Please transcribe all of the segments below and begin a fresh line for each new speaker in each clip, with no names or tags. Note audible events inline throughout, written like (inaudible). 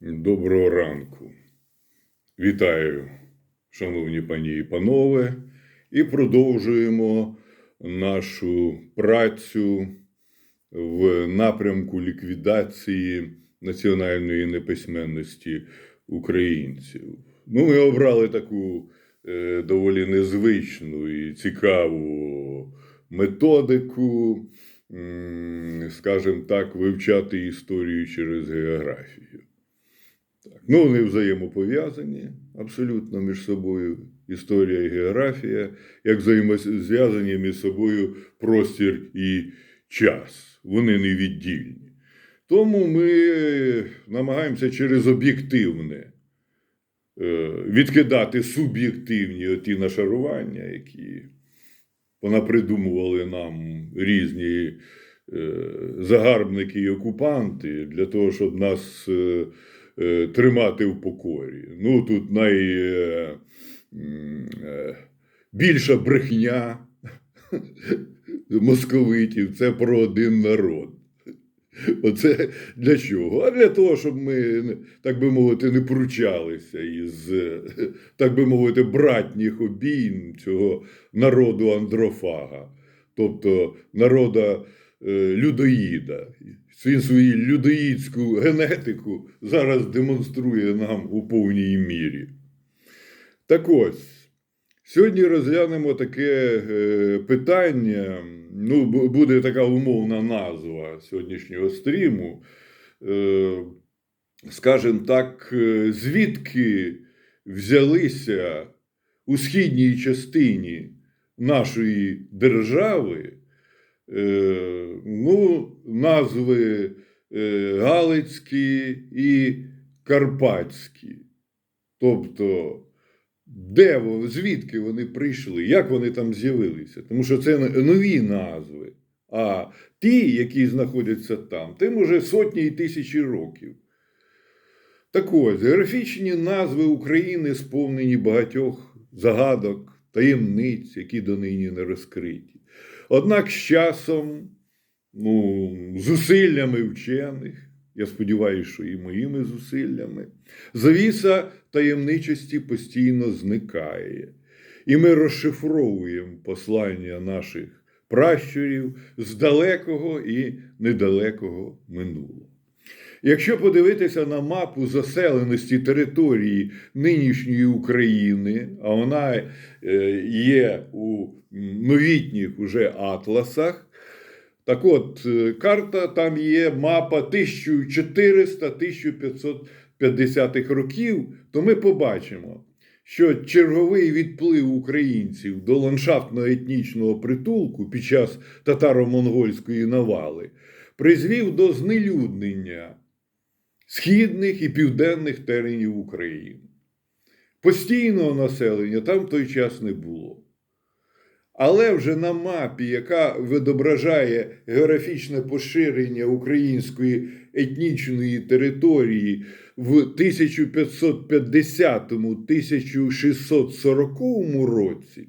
Доброго ранку. Вітаю, шановні пані і панове, і продовжуємо нашу працю в напрямку ліквідації національної неписьменності українців. Ну, ми обрали таку е, доволі незвичну і цікаву методику, скажімо так, вивчати історію через географію. Ну, вони взаємопов'язані абсолютно між собою. Історія і географія, як взаємозв'язані між собою простір і час. Вони невіддільні. Тому ми намагаємося через об'єктивне е, відкидати суб'єктивні оті нашарування, які понапридумували нам різні е, загарбники і окупанти для того, щоб нас е, тримати в покорі. Ну, тут найбільша брехня (laughs) московитів це про один народ. Оце для чого? А для того, щоб ми, так би мовити, не пручалися із, так би мовити, братніх обійм цього народу андрофага, тобто народа е, людоїда. Свою людоїдську генетику зараз демонструє нам у повній мірі. Так ось. Сьогодні розглянемо таке е, питання. Ну, буде така умовна назва сьогоднішнього стріму. Е, скажімо так, е, звідки взялися у східній частині нашої держави ну, назви е, Галицькі і Карпатські. Тобто, де звідки вони прийшли, як вони там з'явилися? Тому що це нові назви. А ті, які знаходяться там, тим уже сотні і тисячі років. Так ось, географічні назви України сповнені багатьох загадок, таємниць, які донині не розкриті. Однак з часом, ну, зусиллями вчених, я сподіваюся, що і моїми зусиллями, завіса таємничості постійно зникає. І ми розшифровуємо послання наших пращурів з далекого і недалекого минулого. Якщо подивитися на мапу заселеності території нинішньої України, а вона е, є у новітніх уже атласах, так от, е, карта там є мапа 1400-1550 років, то ми побачимо, що черговий відплив українців до ландшафтно-етнічного притулку під час татаро-монгольської навали призвів до знелюднення східних і південних теренів України. Постійного населення там в той час не було. Але вже на мапі, яка відображає географічне поширення української етнічної території в 1550-1640 році,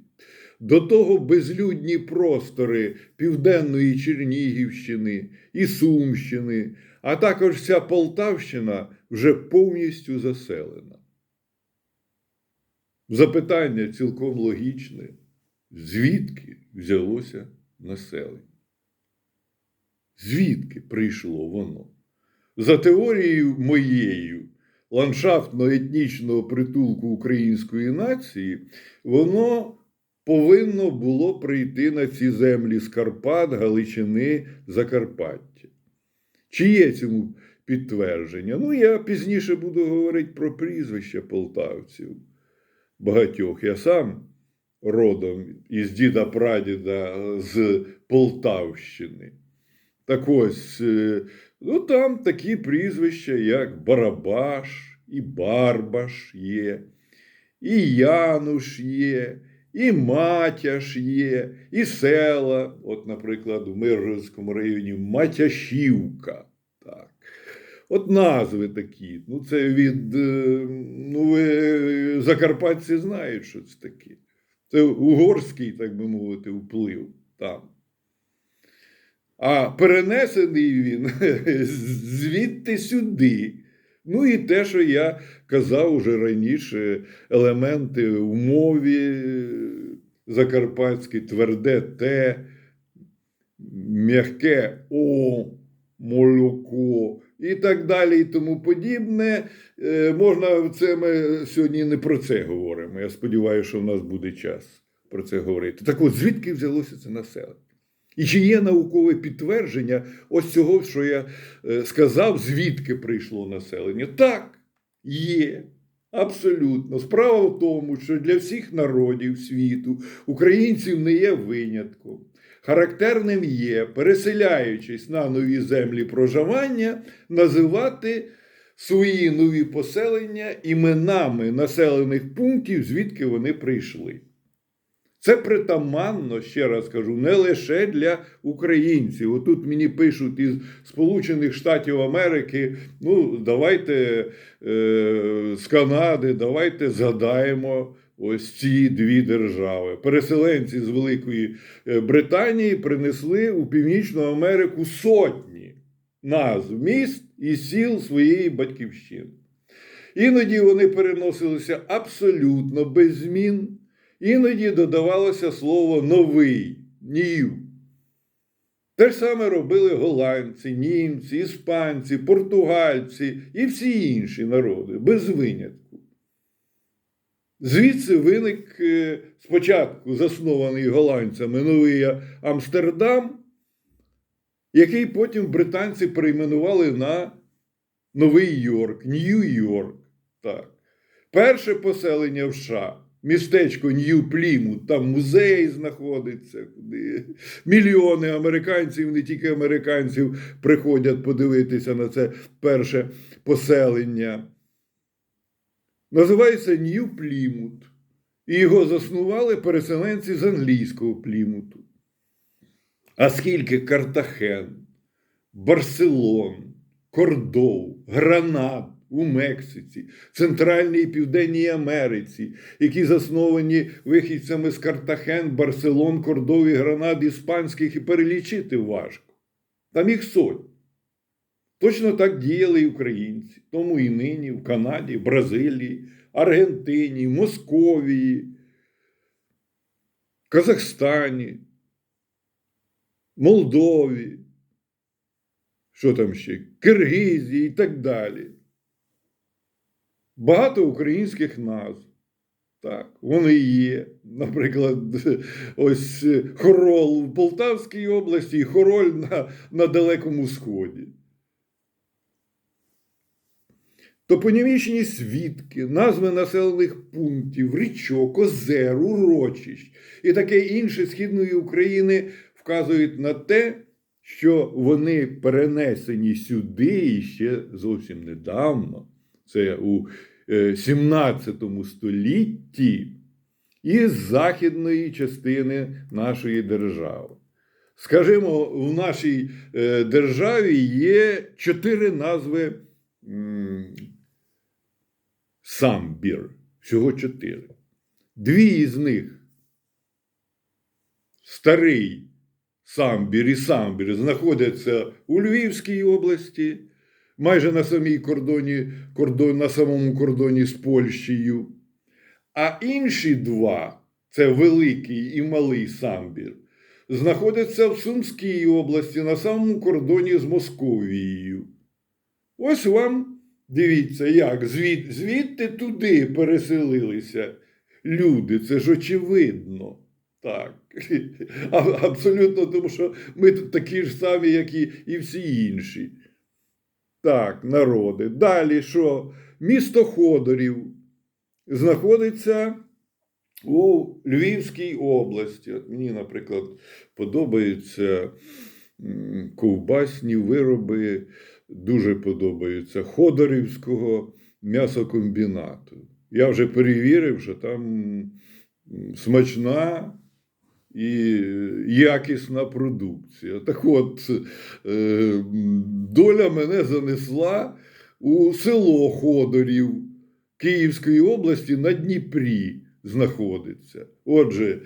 до того безлюдні простори Південної Чернігівщини і Сумщини, а також вся Полтавщина вже повністю заселена. Запитання цілком логічне. Звідки взялося населення? Звідки прийшло воно? За теорією моєю ландшафтно-етнічного притулку української нації, воно повинно було прийти на ці землі з Карпат, Галичини, Закарпаття. Чи є цьому підтвердження? Ну, я пізніше буду говорити про прізвища полтавців багатьох. Я сам родом із діда прадіда з Полтавщини. Так ось, е, ну там такі прізвища, як Барабаш, і Барбаш є, і Януш є, і Матяш є, і села, от, наприклад, в Миргородському районі Матяшівка. Так. От назви такі. Ну, це від. е, Ну, ви закарпатці знають, що це таке. Це угорський, так би мовити, вплив там. А перенесений він (laughs) звідти сюди. Ну і те, що я казав уже раніше, елементи в мові закарпатській, тверде Т, м'яке О, молоко і так далі, і тому подібне. Е, Можна це ми сьогодні не про це говоримо. Я сподіваюся, що в нас буде час про це говорити. Так от звідки взялося це населення? І чи є наукове підтвердження ось цього, що я е, сказав, звідки прийшло населення? Так, є. Абсолютно. Справа в тому, що для всіх народів світу українців не є винятком. Характерним є, переселяючись на нові землі проживання, називати свої нові поселення іменами населених пунктів, звідки вони прийшли. Це притаманно, ще раз кажу, не лише для українців. Отут мені пишуть із Сполучених Штатів Америки: ну, давайте е, з Канади, давайте згадаємо ось ці дві держави. Переселенці з Великої е, Британії принесли у Північну Америку сотні назв міст і сіл своєї батьківщини. Іноді вони переносилися абсолютно без змін. Іноді додавалося слово новий, нів. Те ж саме робили голландці, німці, іспанці, португальці і всі інші народи, без винятку. Звідси виник е, спочатку заснований голландцями новий Амстердам, який потім британці перейменували на Новий Йорк, Нью-Йорк. Так. Перше поселення в США містечко Нью-Плімут, там музей знаходиться, куди мільйони американців, не тільки американців, приходять подивитися на це перше поселення. Називається Нью-Плімут. І його заснували переселенці з англійського плімуту. А скільки Картахен, Барселон, Кордов, Гранат у Мексиці, Центральній і Південній Америці, які засновані вихідцями з Картахен, Барселон, Кордов і Гранад іспанських і перелічити важко. Там їх сотні. Точно так діяли і українці, тому і нині в Канаді, Бразилії, Аргентині, Московії, Казахстані, Молдові, що там ще, Киргизії і так далі. Багато українських назв. Так, вони є. Наприклад, (laughs) ось Хорол в Полтавській області і Хороль на, на Далекому Сході. Топонімічні свідки, назви населених пунктів, річок, озер, урочищ і таке інше Східної України вказують на те, що вони перенесені сюди ще зовсім недавно. Це у 17 столітті із західної частини нашої держави. Скажімо, в нашій е, державі є чотири назви самбір. Всього чотири. Дві із них старий самбір і самбір знаходяться у Львівській області майже на самій кордоні, кордон, на самому кордоні з Польщею. А інші два це великий і малий самбір, знаходяться в Сумській області на самому кордоні з Московією. Ось вам дивіться, як звід, звідти туди переселилися люди. Це ж очевидно. Так, (laughs) абсолютно, тому що ми тут такі ж самі, як і, і всі інші. Так, народи. Далі що? Місто Ходорів знаходиться у Львівській області. От мені, наприклад, подобаються ковбасні вироби, дуже подобаються Ходорівського м'ясокомбінату. Я вже перевірив, що там смачна і якісна продукція. Так от, е, доля мене занесла у село Ходорів Київської області на Дніпрі знаходиться. Отже,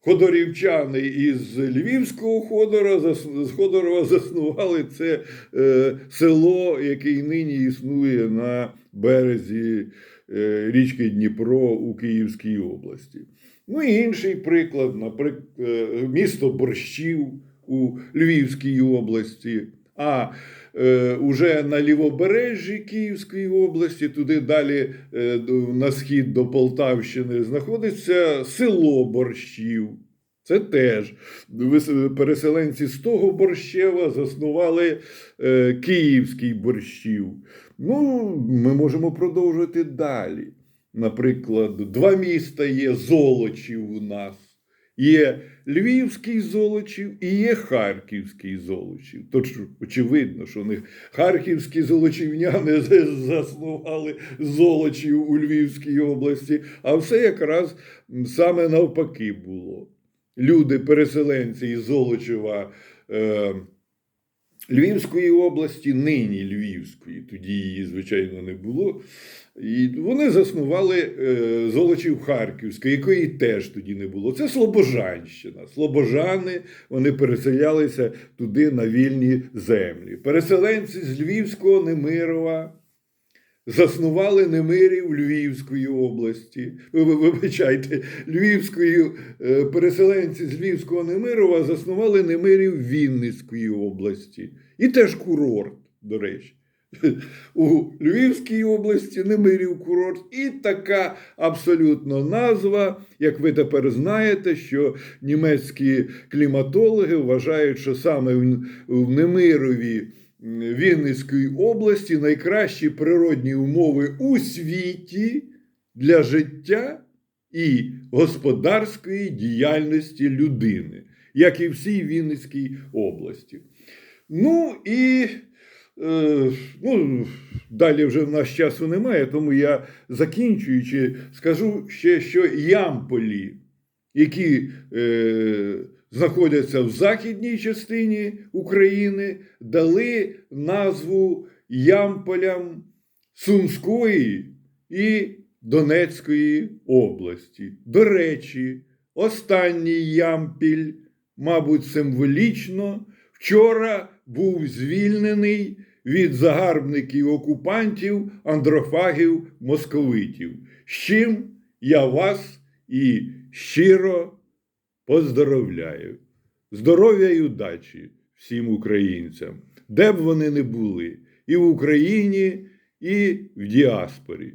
ходорівчани із Львівського ходора, з Ходорова (laughs) заснували це е, село, яке нині існує на березі е, річки Дніпро у Київській області. Ну і інший приклад, наприклад, місто Борщів у Львівській області. А е, уже на лівобережжі Київської області, туди далі е, на схід до Полтавщини, знаходиться село Борщів. Це теж переселенці з того Борщева заснували е, Київський борщів. Ну, ми можемо продовжити далі. Наприклад, два міста є Золочів у нас. Є Львівський Золочів і є Харківський Золочів. Тож очевидно, що них харківські золочівняни (laughs) заснували Золочів у Львівській області, а все якраз саме навпаки було. Люди, переселенці із Золочева е, Львівської області, нині Львівської, тоді її, звичайно, не було. І вони заснували е, Золочів Харківської, якої теж тоді не було. Це Слобожанщина. Слобожани вони переселялися туди на вільні землі. Переселенці з Львівського Немирова заснували Немирів Львівської області. Ви- ви- Вибачайте, Львівської е, переселенці з Львівського Немирова заснували Немирів Вінницької області. І теж курорт, до речі. У Львівській області Немирів курорт, і така абсолютно назва, як ви тепер знаєте, що німецькі кліматологи вважають, що саме в- Немирові Вінницької області найкращі природні умови у світі для життя і господарської діяльності людини, як і всій Вінницькій області. Ну і ну, далі вже в нас часу немає, тому я закінчуючи, скажу ще, що Ямполі, які е, знаходяться в західній частині України, дали назву Ямполям Сумської і Донецької області. До речі, останній Ямпіль, мабуть, символічно, вчора був звільнений від загарбників окупантів, андрофагів, московитів. З чим я вас і щиро поздоровляю. Здоров'я і удачі всім українцям, де б вони не були, і в Україні, і в діаспорі.